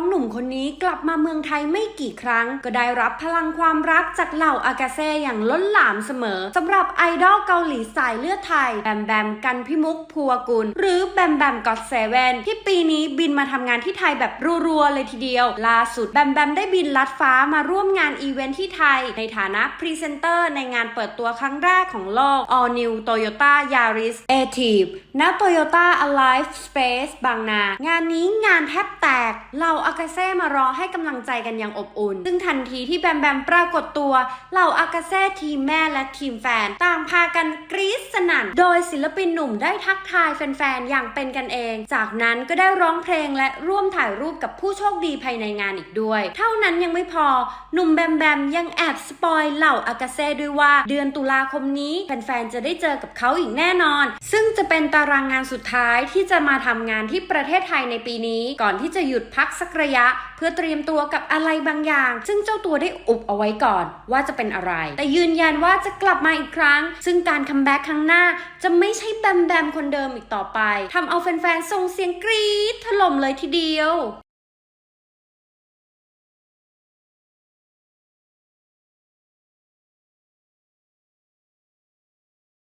องห นุ่มคนนี้กลับมาเมืองไทยไม่กี่ครั้ง ก็ได้รับพลังความรักจากเหล่าอากาเซ่อย่างล้นหลามเสมอสำหรับไอดอลเกาหลีสายเลือดไทย แบมแบมกันพิมุกพัวกุล หรือแบมแบมก็อตเซเว่นที่ปีนี้บินมาทำงานที่ไทยแบบรัวๆเลยทีเดียว ล่าสุดแบมแบมได้บินลัดฟ้ามาร่วมงานอีเวนท์ที่ไทย ในฐานะพรีเซนเตอร์ในงานเปิดตัวครั้งแรกของโลก All New Toyota Yaris a t i v ณ Toyota Alive Space บางนา งานนี้งานแทบแตกเหล่าอากาเซ่มารอให้กำลังใจกันอย่างอบอุ่น ซึ่งทันทีที่แบมแบมปรากฏตัว เหล่าอากาเซ่ทีมแม่และทีมแฟน ต่างพากันกรี๊ดสนั่น โดยศิลปินหนุ่มได้ทักทายแฟนๆ อย่างเป็นกันเอง จากนั้นก็ได้ร้องเพลงและร่วมถ่ายรูปกับผู้โชคดีภายในงานอีกด้วย เท่านั้นยังไม่พอ หนุ่มแบมแบมยังแอบสปอยเหล่าอากาเซ่ด้วยว่า เดือนตุลาคมนี้แฟนๆ จะได้เจอกับเขาอีกแน่นอน ซึ่งจะเป็นตารางงานสุดท้ายที่จะมาทำงานที่ประเทศไทยในปีนี้ ก่อนที่จะหยุดพักสักระยะะ เพื่อเตรียมตัวกับอะไรบางอย่าง ซึ่งเจ้าตัวได้อุบเอาไว้ก่อนว่าจะเป็นอะไร แต่ยืนยันว่าจะกลับมาอีกครั้ง ซึ่งการคัมแบ็กครั้งหน้า จะไม่ใช่แบมแบมคนเดิมอีกต่อไปทำเอาแฟนๆส่งเสียงกรี๊ดถล่มเลยทีเดียว